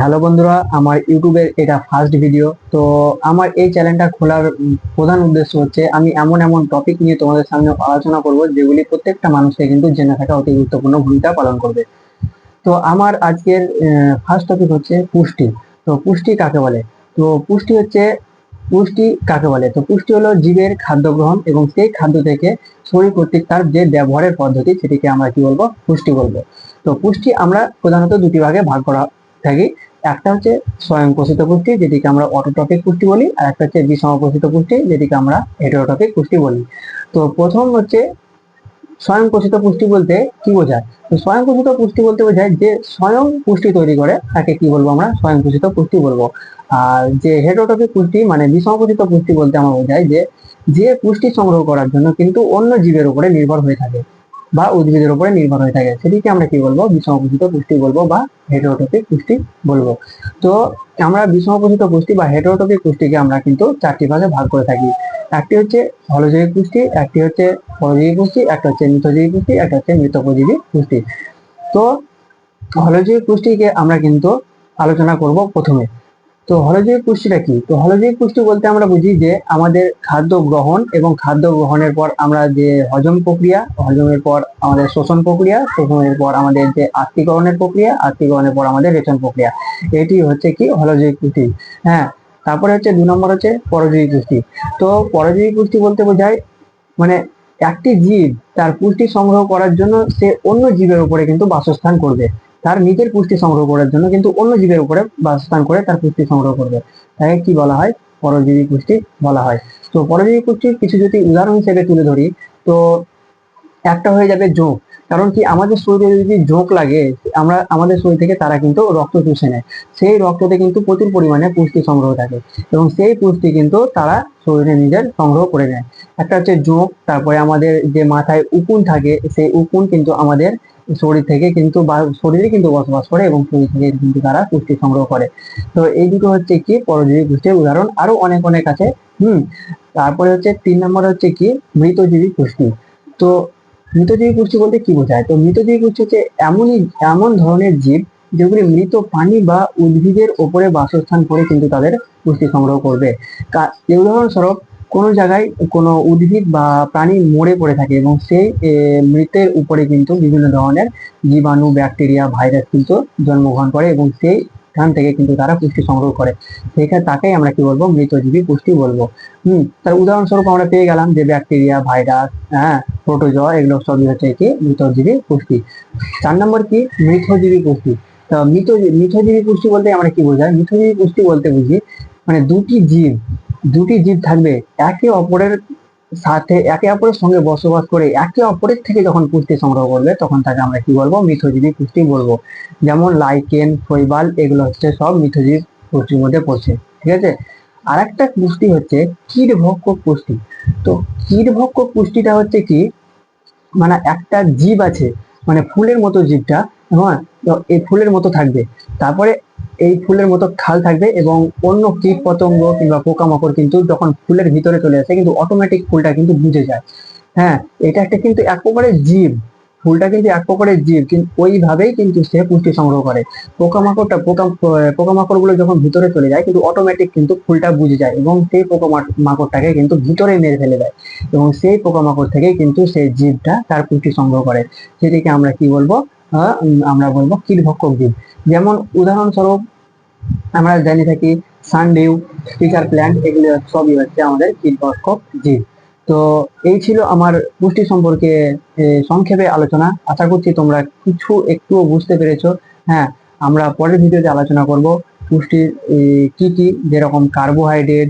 Hello বন্ধুরা, আমার ইউটিউবের এটা ফার্স্ট ভিডিও তো আমার এই চ্যানেলটা খোলার প্রধান উদ্দেশ্য হচ্ছে, আমি এমন এমন টপিক নিয়ে তোমাদের সামনে আলোচনা করব, যেগুলি প্রত্যেকটা মানুষকে কিন্তু জেনে থাকা অতি গুরুত্বপূর্ণ ভূমিকা পালন করবে। তো আমার আজকের ফার্স্ট টপিক হচ্ছে পুষ্টি। তো পুষ্টি কাকে বলে? তো পুষ্টি হচ্ছে, পুষ্টি কাকে বলে? তো পুষ্টি হলো জীবের খাদ্য গ্রহণ এবং সেই খাদ্য থেকে শরীর কর্তৃক তার যে ব্যবহারের পদ্ধতি, সেটিকে আমরা কি বলব? পুষ্টি বলব। তো পুষ্টি আমরা প্রধানত দুটি ভাগে ভাগ করা থাকি। একটা হচ্ছে স্বয়ংকোষিত পুষ্টি, যেটিকে আমরা অটোটপিক পুষ্টি বলি, আর একটা হচ্ছে বিষমপোষিত পুষ্টি, যেটিকে আমরা হেটেরোটপিক পুষ্টি বলি। তো প্রথম হচ্ছে স্বয়ংপোষিত পুষ্টি বলতে কি বোঝায়? তো স্বয়ংকোষিত পুষ্টি বলতে বোঝায় যে স্বয়ং পুষ্টি তৈরি করে, তাকে কি বলব আমরা? স্বয়ংকোষিত পুষ্টি বলব। আর যে হেটেরোটপিক পুষ্টি মানে বিষমপোষিত পুষ্টি বলতে আমরা বোঝায় যে যে পুষ্টি সংগ্রহ করার জন্য কিন্তু অন্য জীবের উপরে নির্ভর হয়ে থাকে। বা উদ্ভিদের উপরে নির্ভর হয়ে থাকে। সেটিকে আমরা কি বলব? বিষমপোষিত পুষ্টি বলব বা হেটেরোটপিক পুষ্টি বলব। তো আমরা বিষমপোষিত পুষ্টি বা হেটেরোটপিক পুষ্টিকে আমরা কিন্তু চারটি ভাগে ভাগ করে থাকি। একটি হচ্ছে হলজৈবিক পুষ্টি, একটি হচ্ছে পরজীবী পুষ্টি, একটা হচ্ছে মৃতজীবী পুষ্টি, একটা হচ্ছে মৃতপজীবী পুষ্টি। তো হলজৈবিক পুষ্টিকে আমরা কিন্তু আলোচনা করব প্রথমে। তো হলজৈবিক পুষ্টিটা কি? তো হলজৈবিক পুষ্টি বলতে আমরা বুঝি যে আমাদের খাদ্য গ্রহণ এবং খাদ্য গ্রহণের পর আমরা যে হজম প্রক্রিয়া, হজমের পর আমাদের শোষণ প্রক্রিয়া, শোষণের পর আমাদের যে আত্মীকরণের প্রক্রিয়া, আত্মীকরণের পর আমাদের রেচন প্রক্রিয়া। এটি হচ্ছে কি হলজৈবিক পুষ্টি। হ্যাঁ তারপরে হচ্ছে দু নম্বর হচ্ছে পরজীবী পুষ্টি। তো পরজীবী পুষ্টি বলতে বোঝায় মানে একটি জীব তার পুষ্টি সংগ্রহ করার জন্য সে অন্য জীবের উপরে কিন্তু বাসস্থান করবে। তার নিজের পুষ্টি সংগ্রহ করার জন্য কিন্তু অন্য জীবের উপরে বাসস্থান করে তার পুষ্টি সংগ্রহ করবে। তাকে কি বলা হয়? পরজীবী পুষ্টি বলা হয়। তো পরজীবী পুষ্টির কিছু যদি উদাহরণ হিসেবে তুলে ধরি, তো একটা হয়ে যাবে জোঁক কারণ কি আমাদের শরীরে যদি জোঁক লাগে, আমরা, আমাদের শরীর থেকে তারা কিন্তু রক্ত চুষে নেয়। সেই রক্ততে কিন্তু প্রচুর পরিমাণে পুষ্টি সংগ্রহ থাকে এবং সেই পুষ্টি কিন্তু তারা শরীরে নিজের সংগ্রহ করে নেয়। একটা হচ্ছে জোঁক তারপরে আমাদের যে মাথায় উকুন থাকে, সেই উকুন কিন্তু আমাদের শরীর থেকে কিন্তু বা, শরীরে কিন্তু বসবাস করে এবং শরীর থেকে কিন্তু তারা পুষ্টি সংগ্রহ করে। তো এই দুটো হচ্ছে কি পরজীবী পুষ্টির উদাহরণ। আরও অনেক অনেক আছে। হুম, তারপরে হচ্ছে তিন নম্বর হচ্ছে কি মৃতজীবী পুষ্টি। তো মৃতজীবী পুষ্টি বলতে কি বোঝায়? তো মৃতজীবী পুষ্টি হচ্ছে এমনই, এমন ধরনের জীব যেগুলি মৃত প্রাণী বা উদ্ভিদের ওপরে বাসস্থান করে কিন্তু তাদের পুষ্টি সংগ্রহ করবে। উদাহরণস্বরূপ কোনো জায়গায় কোনো উদ্ভিদ বা প্রাণী মরে পড়ে থাকে এবং সেই মৃতের উপরে কিন্তু বিভিন্ন ধরনের জীবাণু, ব্যাকটেরিয়া, ভাইরাস কিন্তু জন্মগ্রহণ করে এবং সেই স্থান থেকে কিন্তু তারা পুষ্টি সংগ্রহ করে। সেখানে তাকেই আমরা কি বলব, মৃতজীবী পুষ্টি বলব। হুম, তার উদাহরণস্বরূপ আমরা পেয়ে গেলাম যে ব্যাকটেরিয়া ভাইরাস হ্যাঁ প্রোটোজোয়া এগুলো সবই হচ্ছে কি? মৃতজীবী পুষ্টি। চার নম্বর কি? মৃতজীবী পুষ্টি। তো মৃত, মৃতজীবী পুষ্টি বলতে আমরা কি বোঝাই? মৃতজীবী পুষ্টি বলতে বুঝি মানে দুটি জীব দুটি জীব থাকবে, একে অপরের সাথে একে অপরের সঙ্গে বসবাস করে একে অপরের থেকে যখন পুষ্টি সংগ্রহ করবে, তখন তাকে আমরা কি বলব? মিথজীবী পুষ্টি বলব। যেমন লাইকেন শৈবাল, এগুলো হচ্ছে সব মিথজীব পুষ্টির মধ্যে পড়ছে, ঠিক আছে? আর একটা পুষ্টি হচ্ছে কীটভক্ষক পুষ্টি। তো কীটভক্ষক পুষ্টিটা হচ্ছে কি? মানে একটা জীব আছে মানে ফুলের মতো জীবটা হ্যাঁ এই ফুলের মতো থাকবে। তারপরে এই ফুলের মতো খাল থাকবে এবং অন্য কীট পতঙ্গ কিংবা পোকামাকড় কিন্তু যখন ফুলের ভিতরে চলে আসে, কিন্তু অটোমেটিক ফুলটা কিন্তু বুঝে যায়। হ্যাঁ এটা একটা কিন্তু এক প্রকারের জীব। ফুলটা কিন্তু এক প্রকারের জীব কিন্তু ওইভাবেই কিন্তু সে পুষ্টি সংগ্রহ করে। পোকামাকড়টা, পোকা পোকামাকড়গুলো যখন ভিতরে চলে যায়, কিন্তু অটোমেটিক কিন্তু ফুলটা বুঝে যায় এবং সেই পোকামাকড়টাকে কিন্তু ভিতরে মেরে ফেলে দেয় এবং সেই পোকামাকড় থেকে কিন্তু সেই জীবটা তার পুষ্টি সংগ্রহ করে। সেটিকে আমরা কি বলব? আমরা বলব কীটভক্ষক জীব যেমন উদাহরণস্বরূপ, আমরা জানি থাকি সানডিউ স্পিকার প্ল্যান্ট, এগুলো সবই হচ্ছে আমাদের কীটভক্ষক জীব। তো এই ছিল আমার পুষ্টি সম্পর্কে সংক্ষেপে আলোচনা। আশা করছি তোমরা কিছু একটুও বুঝতে পেরেছ। হ্যাঁ আমরা পরের ভিডিওতে আলোচনা করব পুষ্টির কি কি, যেরকম কার্বোহাইড্রেট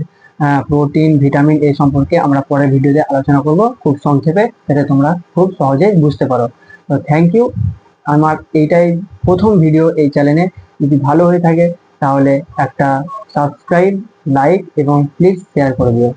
প্রোটিন, ভিটামিন এই সম্পর্কে আমরা পরের ভিডিওতে আলোচনা করব। খুব সংক্ষেপে, যাতে তোমরা খুব সহজে বুঝতে পারো। তো থ্যাংক ইউ। আমার এইটাই প্রথম ভিডিও এই চ্যানেলে যদি ভালো হয়ে থাকে, তাহলে একটা সাবস্ক্রাইব লাইক এবং প্লিজ শেয়ার করে দিও।